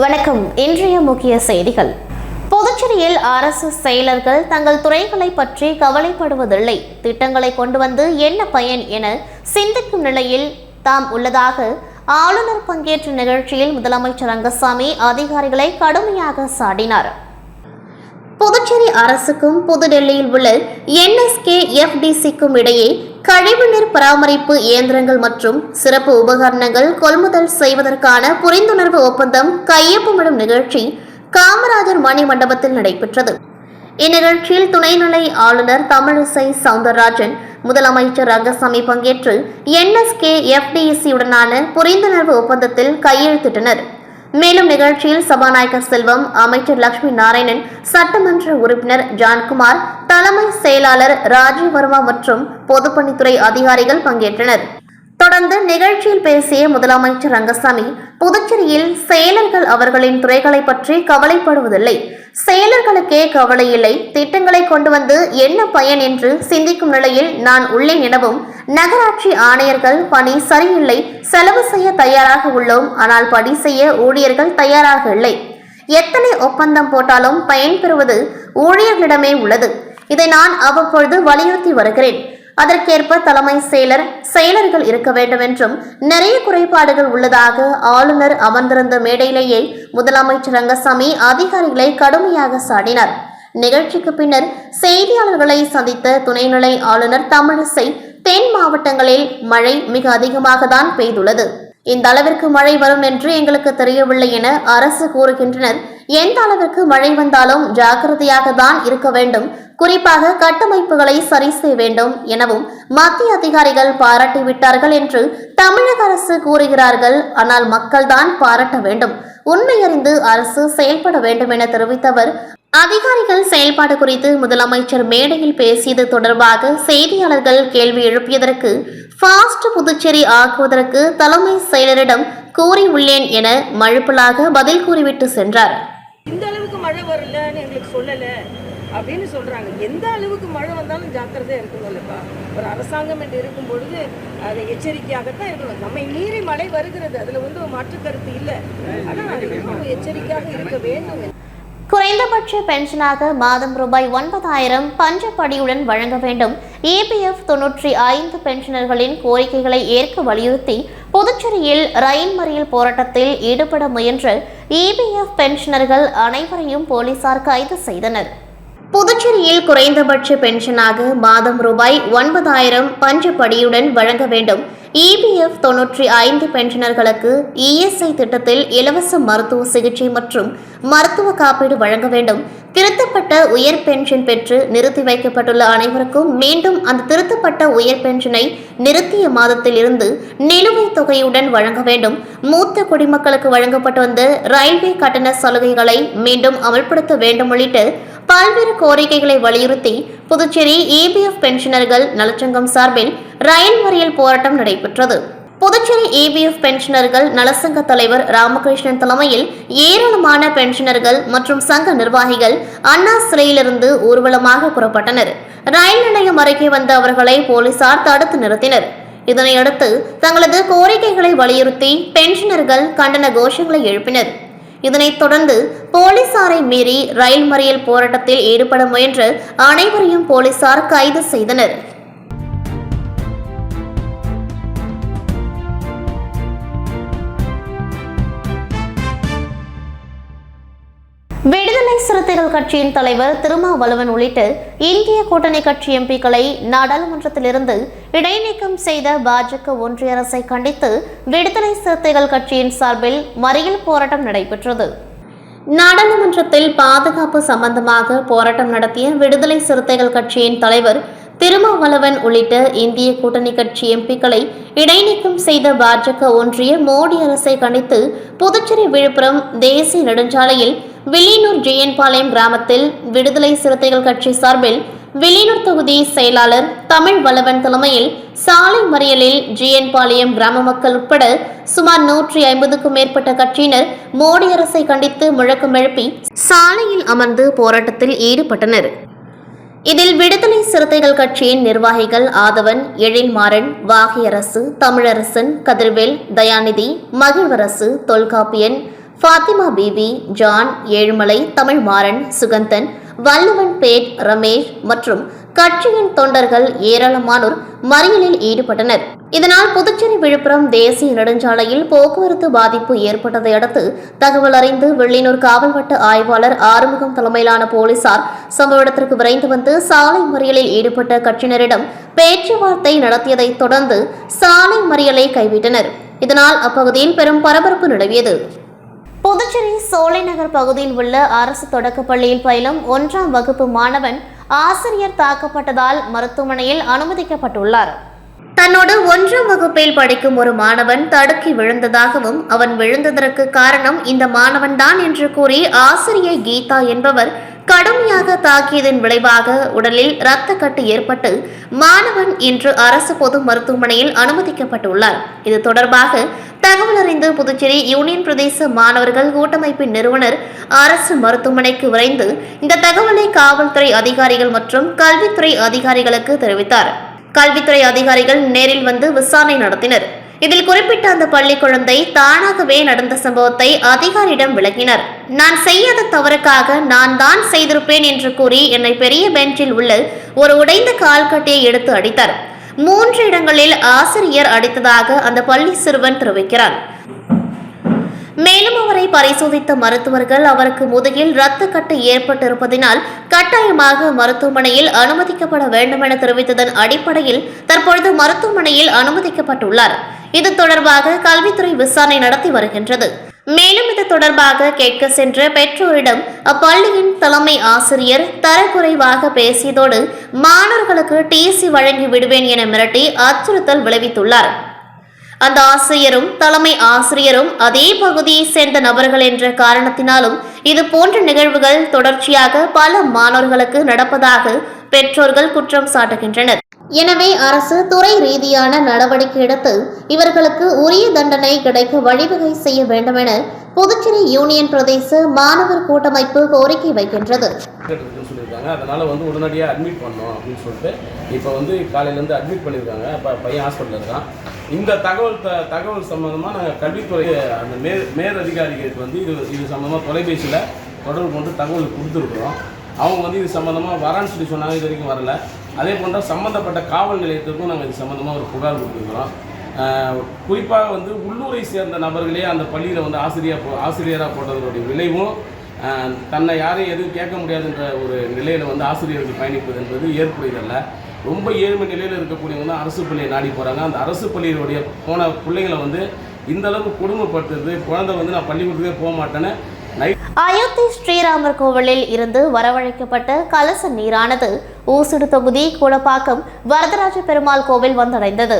வணக்கம். இன்றைய முக்கிய செய்திகள். புதுச்சேரியில் அரசு செயலர்கள் தங்கள் துறைகளை பற்றி கவலைப்படுவதில்லை. திட்டங்களை கொண்டு வந்து என்ன பயன் என சிந்திக்கும் நிலையில் தாம் உள்ளதாக ஆளுநர் பங்கேற்ற நிகழ்ச்சியில் முதலமைச்சர் ரங்கசாமி அதிகாரிகளை கடுமையாக சாடினார். புதுச்சேரி அரசுக்கும் புதுடெல்லியில் உள்ள என்எஸ்கே எஃப்டிசிக்கும் இடையே கழிவுநீர் பராமரிப்பு இயந்திரங்கள் மற்றும் சிறப்பு உபகரணங்கள் கொள்முதல் செய்வதற்கான புரிந்துணர்வு ஒப்பந்தம் கையொப்பமிடும் நிகழ்ச்சி காமராஜர் மணி மண்டபத்தில் நடைபெற்றது. இந்நிகழ்ச்சியில் துணைநிலை ஆளுநர் தமிழிசை சவுந்தரராஜன் முதலமைச்சர் ரங்கசாமி பங்கேற்று என்எஸ்கே எஃப்டிஎஸ்சியுடனான புரிந்துணர்வு ஒப்பந்தத்தில் கையெழுத்திட்டனர். மேலும் நிகழ்ச்சியில் சபாநாயகர் செல்வம் அமைச்சர் லட்சுமி நாராயணன் சட்டமன்ற உறுப்பினர் ஜான்குமார் தலைமை செயலாளர் ராஜீவ் வர்மா மற்றும் பொதுப்பணித்துறை அதிகாரிகள் பங்கேற்றனர். தொடர்ந்து நிகழ்ச்சியில் பேசிய முதலமைச்சர் ரங்கசாமி புதுச்சேரியில் செயலர்கள் அவர்களின் துறைகளை பற்றி கவலைப்படுவதில்லை. செயலர்களுக்கே கவலை இல்லை. திட்டங்களை கொண்டு வந்து என்ன பயன் என்று சிந்திக்கும் நிலையில் நான் உள்ளேன் எனவும் நகராட்சி ஆணையர்கள் பணி சரியில்லை. செலவு செய்ய தயாராக உள்ளோம். ஆனால் பணி செய்ய ஊழியர்கள் தயாராக இல்லை. எத்தனை ஒப்பந்தம் போட்டாலும் பயன்பெறுவது ஊழியர்களிடமே உள்ளது. இதை நான் அவ்வப்பொழுது வலியுறுத்தி வருகிறேன். அதற்கேற்ப தலைமை செயலர் செயலர்கள் இருக்க வேண்டும் என்றும் நிறைய குறைபாடுகள் உள்ளதாக ஆளுநர் அமர்ந்திருந்த மேடையிலேயே முதலமைச்சர் ரங்கசாமி அதிகாரிகளை கடுமையாக சாடினார். நிகழ்ச்சிக்கு பின்னர் செய்தியாளர்களை சந்தித்த துணைநிலை ஆளுநர் தமிழிசை தென் மாவட்டங்களில் மழை மிக அதிகமாக தான் பெய்துள்ளது. இந்த அளவிற்கு மழை வரும் என்று எங்களுக்கு தெரியவில்லை என அரசு கூறுகின்றனர். எந்த அளவிற்கு மழை வந்தாலும் ஜாக்கிரதையாக தான் இருக்க வேண்டும். குறிப்பாக கட்டமைப்புகளை சரி செய்ய வேண்டும் எனவும் மத்திய அதிகாரிகள் பாராட்டிவிட்டார்கள் என்று தமிழக அரசு கூறுகிறார்கள். ஆனால் மக்கள்தான் பாராட்ட வேண்டும். உண்மையறிந்து அரசு செயல்பட வேண்டும் என தெரிவித்தவர். அதிகாரிகள் செயல்பாடு குறித்து முதலமைச்சர் மேடையில் பேசியது தொடர்பாக செய்தியாளர்கள் கேள்வி எழுப்பியதற்கு ஃபாஸ்ட் புதுச்சேரி ஆக்குவதற்கு தலைமை செயலரிடம் கூறியுள்ளேன் என மழுப்பலாக பதில் கூறிவிட்டு சென்றார். இந்த அளவுக்கு மழை வரலன்னு எங்களுக்கு சொல்லல அப்படின்னு சொல்றாங்க. எந்த அளவுக்கு மழை வந்தாலும் ஜாக்கிரதையா இருக்கணும்லப்பா. ஒரு அரசாங்கம் என்று இருக்கும் பொழுது அதை எச்சரிக்கையாகத்தான் இருக்கணும். நம்மை மீறி மழை வருகிறது. அதுல வந்து மாற்று கருத்து இல்லை. ஆனால் அது எச்சரிக்கையாக இருக்க வேண்டும் குறைந்தபட்ச பென்ஷனாக மாதம் ரூபாய் ஒன்பதாயிரம் பஞ்சப்படியுடன் வழங்க வேண்டும். இபிஎஃப் தொன்னூற்றி ஐந்து பென்ஷனர்களின் கோரிக்கைகளை ஏற்க வலியுறுத்தி புதுச்சேரியில் ரயில் மறியல் போராட்டத்தில் ஈடுபட முயன்ற இபிஎஃப் பென்ஷனர்கள் அனைவரையும் போலீசார் கைது செய்தனர். புதுச்சேரியில் குறைந்தபட்ச பென்ஷனாக மாதம் ரூபாய் ஒன்பதாயிரம் பஞ்சப்படியுடன் வழங்க வேண்டும். இபிஎஃப் தொன்னூற்றி ஐந்து பென்ஷனர்களுக்கு இஎஸ்ஐ திட்டத்தில் இலவச மருத்துவ சிகிச்சை மற்றும் மருத்துவ காப்பீடு வழங்க வேண்டும். திருத்தப்பட்ட உயர் பென்ஷன் பெற்று நிறுத்தி வைக்கப்பட்டுள்ள அனைவருக்கும் மீண்டும் அந்த திருத்தப்பட்ட உயர் பென்ஷனை நிறுத்திய மாதத்தில் இருந்து நிலுவைத் தொகையுடன் வழங்க வேண்டும். மூத்த குடிமக்களுக்கு வழங்கப்பட்டு வந்த ரயில்வே கட்டண சலுகைகளை மீண்டும் அமல்படுத்த வேண்டும் உள்ளிட்ட பல்வேறு கோரிக்கைகளை வலியுறுத்தி புதுச்சேரி ஏபிஎஃப் பென்ஷனர்கள் நலச்சங்கம் சார்பில் ரயில் மறியல் போராட்டம் நடைபெற்றது. புதுச்சேரி ஏபிஎஃப் பென்ஷனர்கள் நலசங்க தலைவர் ராமகிருஷ்ணன் தலைமையில் ஏராளமான பென்ஷனர்கள் மற்றும் சங்க நிர்வாகிகள் அண்ணா சிலையிலிருந்து ஊர்வலமாக புறப்பட்டனர். ரயில் நிலையம் அருகே வந்த அவர்களை போலீசார் தடுத்து நிறுத்தினர். இதனையடுத்து தங்களது கோரிக்கைகளை வலியுறுத்தி பென்ஷனர்கள் கண்டன கோஷங்களை எழுப்பினர். இதனைத் தொடர்ந்து போலீசாரை மீறி ரயில் மறியல் போராட்டத்தில் ஈடுபட முயன்ற அனைவரையும் போலீசார் கைது செய்தனர். சிறுத்தைகள் கட்சியின் தலைவர் திருமாவளவன் உள்ளிட்ட இந்திய கூட்டணி கட்சி எம்பிக்களை நாடாளுமன்றத்திலிருந்து இடைநீக்கம் செய்த பாஜக ஒன்றிய அரசை கண்டித்து விடுதலை சிறுத்தைகள் கட்சியின் சார்பில் மறியல் போராட்டம் நடைபெற்றது. நாடாளுமன்றத்தில் பாதுகாப்பு சம்பந்தமாக போராட்டம் நடத்திய விடுதலை சிறுத்தைகள் கட்சியின் தலைவர் திருமாவளவன் உள்ளிட்ட இந்திய கூட்டணி கட்சி எம்பிக்களை இடைநீக்கம் செய்த பாஜக ஒன்றிய மோடி அரசை கண்டித்து புதுச்சேரி விழுப்புரம் தேசிய நெடுஞ்சாலையில் வில்லியனூர் ஜெயன்பாளையம் கிராமத்தில் விடுதலை சிறுத்தைகள் கட்சி சார்பில் வில்லியனூர் தொகுதி செயலாளர் தமிழ் வல்லவன் தலைமையில் சாலை மறியலில் ஜிஎன்பாளையம் கிராம மக்கள் உட்பட சுமார் நூற்றி ஐம்பதுக்கும் மேற்பட்ட கட்சியினர் மோடி அரசை கண்டித்து முழக்கம் எழுப்பி சாலையில் அமர்ந்து போராட்டத்தில் ஈடுபட்டனர். இதில் விடுதலை சிறுத்தைகள் கட்சியின் நிர்வாகிகள் ஆதவன் எழில்மாறன் வாகியரசு தமிழரசன் கதிர்வேல் தயாநிதி மகிழ்வரசு தொல்காப்பியன் ஃபாத்திமா பிபி ஜான் ஏழுமலை தமிழ்மாறன் சுகந்தன் வல்லவன் பேட் ரமேஷ் மற்றும் கட்சியின் தொண்டர்கள் ஏராளமானோர் மறியலில் ஈடுபட்டனர். இதனால் புதுச்சேரி விழுப்புரம் தேசிய நெடுஞ்சாலையில் போக்குவரத்து பாதிப்பு ஏற்பட்டதை அடுத்து தகவல் அறிந்து வெள்ளினூர் காவல்வட்ட ஆய்வாளர் ஆறுமுகம் தலைமையிலான போலீசார் சம்பவ இடத்திற்கு விரைந்து வந்து சாலை மறியலில் ஈடுபட்ட கட்சியினரிடம் பேச்சுவார்த்தை நடத்தியதைத் தொடர்ந்து சாலை மறியலை கைவிட்டனர். இதனால் அப்பகுதியில் பெரும் பரபரப்பு நிலவியது. புதுச்சேரி சோலைநகர் பகுதியில் உள்ள அரசு தொடக்கப் பள்ளியில் பயிலும் ஒன்றாம் வகுப்பு மாணவன் ஆசிரியர் தாக்கப்பட்டதால் மருத்துவமனையில் அனுமதிக்கப்பட்டுள்ளார். தன்னோடு ஒன்றாம் வகுப்பில் படிக்கும் ஒரு மாணவன் தடுக்கி விழுந்ததாகவும் அவன் விழுந்ததற்கு காரணம் இந்த மாணவன்தான் என்று கூறி ஆசிரியர் கீதா என்பவர் கடுமையாக தாக்கியதன் விளைவாக உடலில் இரத்த கட்டு ஏற்பட்டு மாணவன் இன்று அரசு பொது மருத்துவமனையில் அனுமதிக்கப்பட்டுள்ளார். இது தொடர்பாக தகவல் அறிந்து புதுச்சேரி யூனியன் பிரதேச மாணவர்கள் கூட்டமைப்பின் நிறுவனர் அரசு மருத்துவமனைக்கு விரைந்து இந்த தகவலை காவல்துறை அதிகாரிகள் மற்றும் கல்வித்துறை அதிகாரிகளுக்கு தெரிவித்தார். கல்வித்துறை அதிகாரிகள் நேரில் வந்து விசாரணை நடத்தினர். இதில் குறிப்பிட்ட அந்த பள்ளி குழந்தை தானாகவே நடந்த சம்பவத்தை அதிகாரியிடம் விளக்கினர். நான் செய்யாத தவறுக்காக நான் தான் செய்திருப்பேன் என்று கூறி என்னை பெரிய பெஞ்சில் உள்ள ஒரு உடைந்த கால்கட்டியை எடுத்து அடித்தார். மூன்று இடங்களில் ஆசிரியர் அடித்ததாக அந்த பள்ளி சிறுவன் தெரிவிக்கிறார் மேலும் அவரை பரிசோதித்த மருத்துவர்கள் அவருக்கு முதுகில் இரத்த கட்டு ஏற்பட்டிருப்பதினால் கட்டாயமாக மருத்துவமனையில் அனுமதிக்கப்பட வேண்டும் என தெரிவித்ததன் அடிப்படையில் தற்பொழுது மருத்துவமனையில் அனுமதிக்கப்பட்டுள்ளார். இது தொடர்பாக கல்வித்துறை விசாரணை நடத்தி வருகின்றது. மேலும் இது தொடர்பாக கேட்க சென்ற பெற்றோரிடம் அப்பள்ளியின் தலைமை ஆசிரியர் தரக்குறைவாக பேசியதோடு மாணவர்களுக்கு டிசி வழங்கி விடுவேன் என மிரட்டி அச்சுறுத்தல் விளைவித்துள்ளார். அந்த ஆசிரியரும் தலைமை ஆசிரியரும் அதே பகுதியைச் சேர்ந்த நபர்கள் என்ற காரணத்தினாலும் இது போன்ற நிகழ்வுகள் தொடர்ச்சியாக பல மாணவர்களுக்கு நடப்பதாக பெற்றோர்கள் குற்றம் சாட்டுகின்றனர். எனவே அரசு துறை ரீதியான நடவடிக்கை எடுத்து இவர்களுக்கு உரிய தண்டனை கிடைக்க வழிவகை செய்ய வேண்டும் என புதுச்சேரி யூனியன் பிரதேச மாணவர் கூட்டமைப்பு கோரிக்கை வைக்கின்றது. சொல்லியிருக்காங்க. அதனால் வந்து உடனடியாக அட்மிட் பண்ணோம் அப்படின்னு சொல்லிட்டு இப்போ வந்து காலையிலேருந்து அட்மிட் பண்ணியிருக்காங்க. இப்போ பையன் ஹாஸ்பிட்டலில் இருக்கான். இந்த தகவல் த தகவல் சம்மந்தமாக நாங்கள் கல்வித்துறை அந்த மேல் மேலதிகாரிகளுக்கு வந்து இது இது சம்மந்தமாக தொலைபேசியில் தொடர்பு கொண்டு தகவல் கொடுத்துருக்குறோம். அவங்க வந்து இது சம்மந்தமாக வரான்னு சொல்லி சொன்னாங்க. இது வரைக்கும் வரல. அதே போன்ற சம்மந்தப்பட்ட காவல் நிலையத்துக்கும் நாங்கள் இது சம்மந்தமாக ஒரு புகார் கொடுத்துருக்குறோம். குறிப்பாக வந்து உள்ளூரை சேர்ந்த நபர்களே அந்த பள்ளியில் வந்து ஆசிரியர் போ- ஆசிரியராக போட்டதனுடைய விளைவும் தன்னை யாரையும் எதுவும் கேட்க முடியாதுன்ற ஒரு நிலையில் வந்து ஆசிரியர்கள் பயணிப்பது என்பது ஏற்புடையதல்ல. ரொம்ப ஏழ்மை நிலையில் இருக்கக்கூடியவங்க தான் அரசு பள்ளியை நாடி போகிறாங்க அந்த அரசு பள்ளியினுடைய போன பிள்ளைங்களை வந்து இந்த அளவுக்கு கொடுமைப்படுத்துறது குழந்தை வந்து நான் பள்ளிக்கூடத்துக்கே போக மாட்டேன்னு நைட் அயோத்தி ஸ்ரீராமர் கோவிலில் இருந்து வரவழைக்கப்பட்ட கலச நீரானது ஊசுடு தொகுதி குளப்பாக்கம் வரதராஜ பெருமாள் கோவில் வந்தடைந்தது.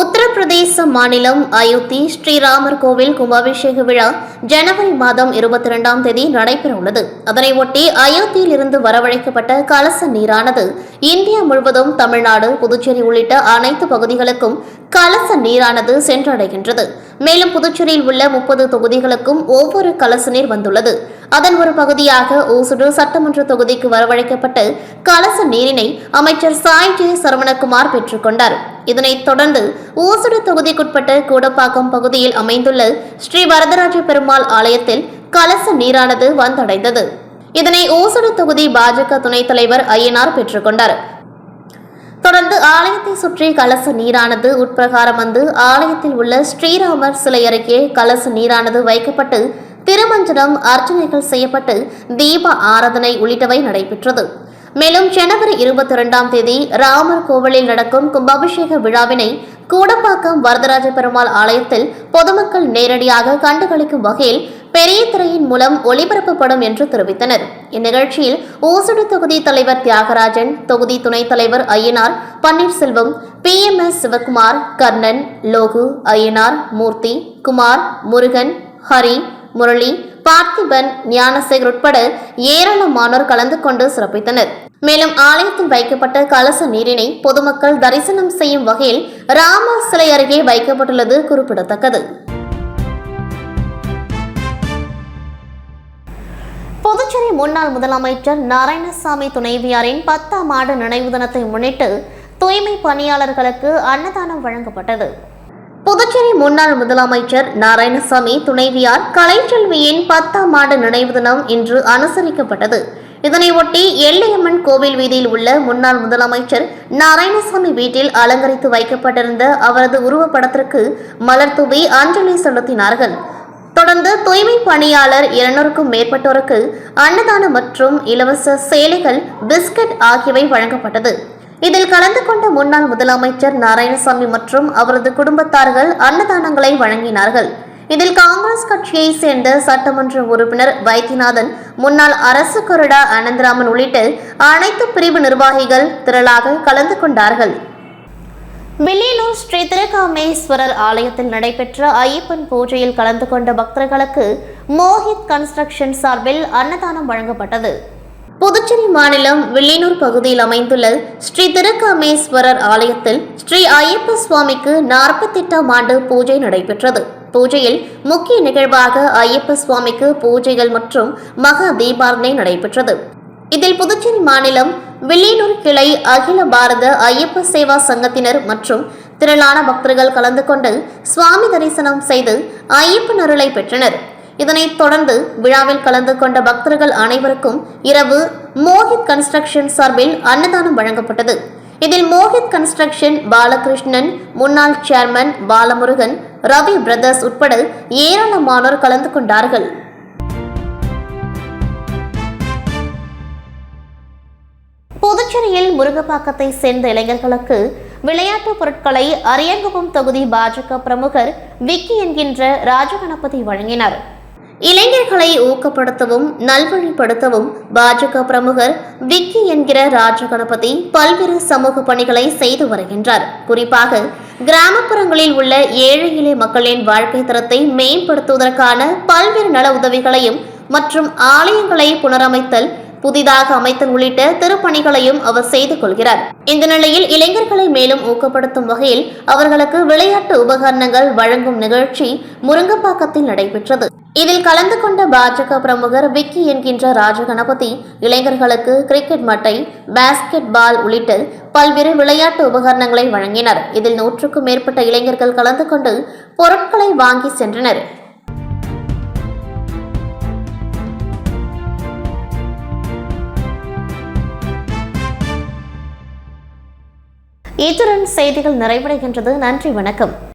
உத்தரப்பிரதேச மாநிலம் அயோத்தி ஸ்ரீராமர் கோவில் கும்பாபிஷேக விழா ஜனவரி மாதம் இருபத்தி இரண்டாம் தேதி நடைபெறவுள்ளது. அதனையொட்டி ஒட்டி அயோத்தியில் இருந்து வரவழைக்கப்பட்ட கலச நீரானது இந்தியா முழுவதும் தமிழ்நாடு புதுச்சேரி உள்ளிட்ட அனைத்து பகுதிகளுக்கும் கலச நீரானது சென்றடைகின்றது. மேலும் புதுச்சேரியில் உள்ள முப்பது தொகுதிகளுக்கும் ஒவ்வொரு கலச நீர் வந்துள்ளது. அதன் ஒரு பகுதியாக ஓசுடு சட்டமன்ற தொகுதிக்கு வரவழைக்கப்பட்டு கலச நீரினை அமைச்சர் சாய் ஜே சரவணகுமார் பெற்றுக்கொண்டார் இதனைத் தொடர்ந்து ஊசுடு தொகுதிக்குட்பட்ட கூடப்பாக்கம் பகுதியில் அமைந்துள்ள ஸ்ரீ வரதராஜ பெருமாள் ஆலயத்தில் கலச நீரானது வந்தடைந்தது. இதனை ஊசுடு தொகுதி பாஜக துணைத் தலைவர் ஐயனார் பெற்றுக்கொண்டார் தொடர்ந்து ஆலயத்தை சுற்றி கலச நீரானது உட்பிரகாரம் வந்து ஆலயத்தில் உள்ள ஸ்ரீராமர் சிலை அருகே கலச நீரானது வைக்கப்பட்டு திருமஞ்சனம் அர்ச்சனைகள் செய்யப்பட்டு தீப ஆராதனை உள்ளிட்டவை நடைபெற்றது. மேலும் ஜனவரி இருபத்தி இரண்டாம் தேதி ராமர் கோவிலில் நடக்கும் கும்பாபிஷேக விழாவினை கூடப்பாக்கம் வரதராஜ பெருமாள் ஆலயத்தில் பொதுமக்கள் நேரடியாக கண்டுகளிக்கும் வகையில் பெரிய திரையின் மூலம் ஒளிபரப்பப்படும் என்று தெரிவித்தனர். இந்நிகழ்ச்சியில் ஊசுடு தொகுதி தலைவர் தியாகராஜன் தொகுதி துணைத் தலைவர் Ayyanar Panneerselvam P M S Sivakumar Karnan Logu Ayyanar Murthy Kumar Murugan Hari Murali Parthiban Gnanasekar உட்பட ஏராளமானோர் கலந்து கொண்டு சிறப்பித்தனர். மேலும் ஆலயத்தில் வைக்கப்பட்ட கலச நீரினை பொதுமக்கள் தரிசனம் செய்யும் வகையில் ராமர் சிலை அருகே வைக்கப்பட்டுள்ளது குறிப்பிடத்தக்கது. புதுச்சேரி முன்னாள் முதலமைச்சர் நாராயணசாமி துணைவியாரின் பத்தாம் ஆண்டு நினைவு தினத்தை முன்னிட்டு தூய்மை பணியாளர்களுக்கு அன்னதானம் வழங்கப்பட்டது. புதுச்சேரி முன்னாள் முதலமைச்சர் நாராயணசாமி துணைவியார் கலைச்செல்வியின் பத்தாம் ஆண்டு நினைவு தினம் இன்று அனுசரிக்கப்பட்டது. இதனையொட்டி எல்லையம்மன் கோவில் வீதியில் உள்ள முன்னாள் முதலமைச்சர் நாராயணசாமி வீட்டில் அலங்கரித்து வைக்கப்பட்டிருந்த அவரது உருவப்படத்திற்கு மலர் தூவி அஞ்சலி செலுத்தினார்கள். தொடர்ந்து தூய்மை பணியாளர் இருநூறுக்கும் மேற்பட்டோருக்கு அன்னதானம் மற்றும் இலவச சேலைகள் பிஸ்கட் ஆகியவை வழங்கப்பட்டது. இதில் கலந்து கொண்ட முன்னாள் முதலமைச்சர் நாராயணசாமி மற்றும் அவரது குடும்பத்தார்கள் அன்னதானங்களை வழங்கினார்கள். இதில் காங்கிரஸ் கட்சியை சேர்ந்த சட்டமன்ற உறுப்பினர் வைத்தியநாதன் முன்னாள் அரசு கொறடா அனந்தராமன் உள்ளிட்ட அனைத்து பிரிவு நிர்வாகிகள் திரளாக கலந்து கொண்டார்கள். வில்லியனூர் ஸ்ரீ திருகாமேஸ்வரர் ஆலயத்தில் நடைபெற்ற ஐயப்பன் பூஜையில் கலந்து கொண்ட பக்தர்களுக்கு மோஹித் கன்ஸ்ட்ரக்ஷன் சார்பில் அன்னதானம் வழங்கப்பட்டது. புதுச்சேரி மாநிலம் வில்லியனூர் பகுதியில் அமைந்துள்ள ஸ்ரீ திருக்காமேஸ்வரர் ஆலயத்தில் ஸ்ரீ ஐயப்ப சுவாமிக்கு நாற்பத்தெட்டாம் ஆண்டு பூஜை நடைபெற்றது. பூஜையில் முக்கிய நிகழ்வாக ஐயப்ப சுவாமிக்கு பூஜைகள் மற்றும் மகா தீபாரணை நடைபெற்றது. இதில் புதுச்சேரி மாநிலம் வில்லியனூர் கிளை அகில பாரத ஐயப்ப சேவா சங்கத்தினர் மற்றும் திரளான பக்தர்கள் கலந்து கொண்டு சுவாமி தரிசனம் செய்து ஐயப்பன் அருளை பெற்றனர். இதனைத் தொடர்ந்து விழாவில் கலந்து கொண்ட பக்தர்கள் அனைவருக்கும் இரவு மோஹித் கன்ஸ்ட்ரக்ஷன் சார்பில் அன்னதானம் வழங்கப்பட்டது. இதில் மோஹித் கன்ஸ்ட்ரக்ஷன் பாலகிருஷ்ணன் முன்னாள் சேர்மன் பாலமுருகன் ரவி பிரதர்ஸ் உட்பட ஏராளமானோர் கலந்து கொண்டார்கள். புதுச்சேரியில் முருகப்பாக்கத்தை சேர்ந்த இளைஞர்களுக்கு விளையாட்டுப் பொருட்களை அரியங்குப்பம் தொகுதி பாஜக பிரமுகர் விக்கி என்கின்ற ராஜகணபதி வழங்கினார். இளைஞர்களை ஊக்கப்படுத்தவும் நல்வழிப்படுத்தவும் பாஜக பிரமுகர் விக்கி என்கிற ராஜகணபதி பல்வேறு சமூக பணிகளை செய்து வருகின்றார். குறிப்பாக கிராமப்புறங்களில் உள்ள ஏழை இலை மக்களின் வாழ்க்கை தரத்தை மேம்படுத்துவதற்கான பல்வேறு நல உதவிகளையும் மற்றும் ஆலயங்களை புனரமைத்தல் புதிதாக அமைத்தல் உள்ளிட்ட திருப்பணிகளையும் அவர் செய்து கொள்கிறார். இந்த நிலையில் இளைஞர்களை மேலும் ஊக்கப்படுத்தும் வகையில் அவர்களுக்கு விளையாட்டு உபகரணங்கள் வழங்கும் நிகழ்ச்சி முருங்கப்பாக்கத்தில் நடைபெற்றது. இதில் கலந்து கொண்ட பாஜக பிரமுகர் விக்கி என்கின்ற ராஜகணபதி இளைஞர்களுக்கு கிரிக்கெட் மட்டை பாஸ்கெட் பால் உள்ளிட்ட பல்வேறு விளையாட்டு உபகரணங்களை வழங்கினர். இதில் நூற்றுக்கும் மேற்பட்ட இளைஞர்கள் கலந்து கொண்டு பொருட்களை வாங்கி சென்றனர். இத்துடன் செய்திகள் நிறைவடைகின்றது. நன்றி வணக்கம்.